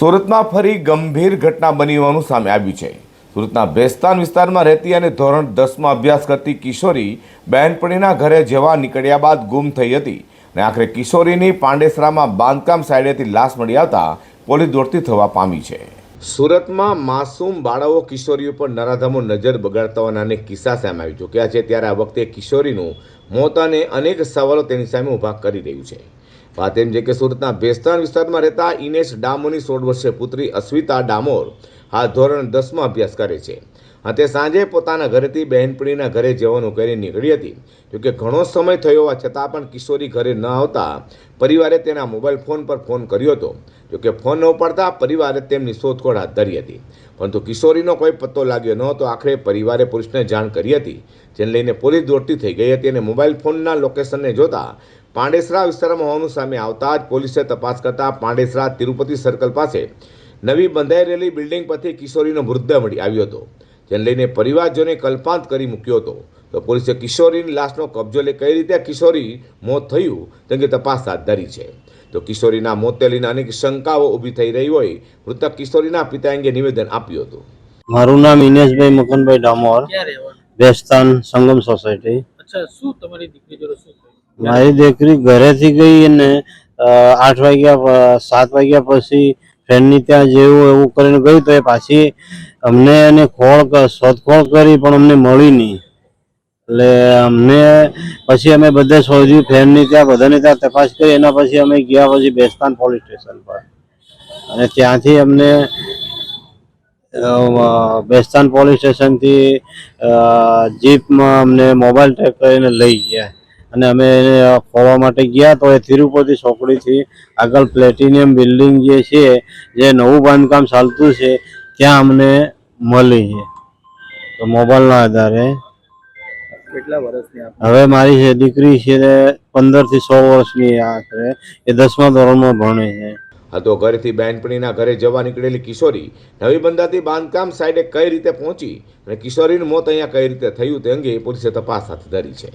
સુરતમાં ફરી ગંભીર ઘટના બની હોવાનું સામે આવ્યું છે. સુરતના બેસ્તાન વિસ્તારમાં રહેતી અને ધોરણ દસમાં અભ્યાસ કરતી કિશોરી બહેનપણીના ઘરે જવા નીકળ્યા બાદ ગુમ થઈ હતી અને આખરે કિશોરીની પાંડેસરામાં બાંધકામ સાઈડેથી લાશ મળી આવતા પોલીસ દોડતી થવા પામી છે. સુરતમાં માસૂમ બાળાઓ કિશોરીઓ પર નરાધમો નજર બગાડતા હોવાના કિસ્સા સામે આવી ચૂક્યા છે. ત્યારે આ વખતે કિશોરીનું મોત અને અનેક સવાલો તેની સામે ઊભા કરી રહ્યું છે. એમ છે કે સુરતના ભેસ્તાન વિસ્તારમાં રહેતા ઇનેશ ડામોની સોળ વર્ષે પુત્રી અસ્મિતા ડામોર હાલ ધોરણ દસમાં અભ્યાસ કરે છે. તે સાંજે પોતાના ઘરેથી બહેનપણીના ઘરે જવાનું કરી નીકળી હતી. જોકે ઘણો સમય થયો હોવા છતાં પણ કિશોરી ઘરે ન આવતા પરિવારે તેના મોબાઈલ ફોન પર ફોન કર્યો હતો. જોકે ફોન ન ઉપાડતા પરિવારે તેમની શોધખોળ હાથ ધરી હતી. પરંતુ કિશોરીનો કોઈ પત્તો લાગ્યો ન હતો. આખરે પરિવારે પોલીસને જાણ કરી હતી, જેને લઈને પોલીસ દોડતી થઈ ગઈ હતી અને મોબાઈલ ફોનના લોકેશનને જોતા પાંડેસરા વિસ્તારમાં હોવાનું સામે આવતા જ પોલીસે તપાસ કરતા પાંડેસરા તિરુપતિ સર્કલ પાસે નવી બંધાઈ રહેલી બિલ્ડિંગ પરથી કિશોરીનો મૃતદેહ મળી આવ્યો હતો જેને લઈને પરિવારજોને કલ્પાંત કરી મૂક્યો હતો. તો પોલીસે કિશોરીની લાશનો કબજો લઈ કઈ રીતે કિશોરી મોત થયું તેની તપાસ હાથ ધરી છે. તો કિશોરીના મોતને લઈને અનેક શંકાઓ ઊભી થઈ રહી હોય મૃતક કિશોરીના પિતા અંગે નિવેદન આપ્યું હતું. મારું નામ ઇનેશભાઈ મકનભાઈ ડામોર બેસ્તાન સંગમ સોસાયટી. અચ્છા શું તમારી દીકરી જોડે શું મારી દીકરી ઘરેથી ગઈ અને આઠ વાગ્યા સાત વાગ્યા પછી ફ્રેન્ડની ત્યાં જેવું એવું કરીને ગયું તો એ પાછી અમને એને ખોળ શોધખોળ કરી પણ અમને મળી નહીં. એટલે અમને પછી અમે બધે શોધ્યું, ફ્રેન્ડની ત્યાં, બધાની ત્યાં તપાસ કરી, એના પછી અમે ગયા પછી બેસ્તાન પોલીસ સ્ટેશન પર. અને ત્યાંથી અમને બેસ્તાન પોલીસ સ્ટેશનથી જીપમાં અમને મોબાઈલ ટ્રેક કરીને લઈ ગયા. અને અમે એને ખોલવા માટે ગયા તો એ તિરુપતિ ચોકડીથી આગળ પ્લેટિનિયમ બિલ્ડિંગ જે છે જે નવું બાંધકામ ચાલતું છે ત્યાં અમને મળી છે. તો મોબાઈલના આધારે કેટલા વર્ષની હવે મારી છે દીકરી છે પંદરથી સો વર્ષની આખરે એ દસમા ધોરણમાં ભણે છે. આ તો ઘરેથી બહેનપણીના ઘરે જવા નીકળેલી કિશોરી નવી બંધાતી બાંધકામ સાઈડે કઈ રીતે પહોંચી અને કિશોરીનું મોત અહીંયા કઈ રીતે થયું તે અંગે પોલીસે તપાસ હાથ ધરી છે.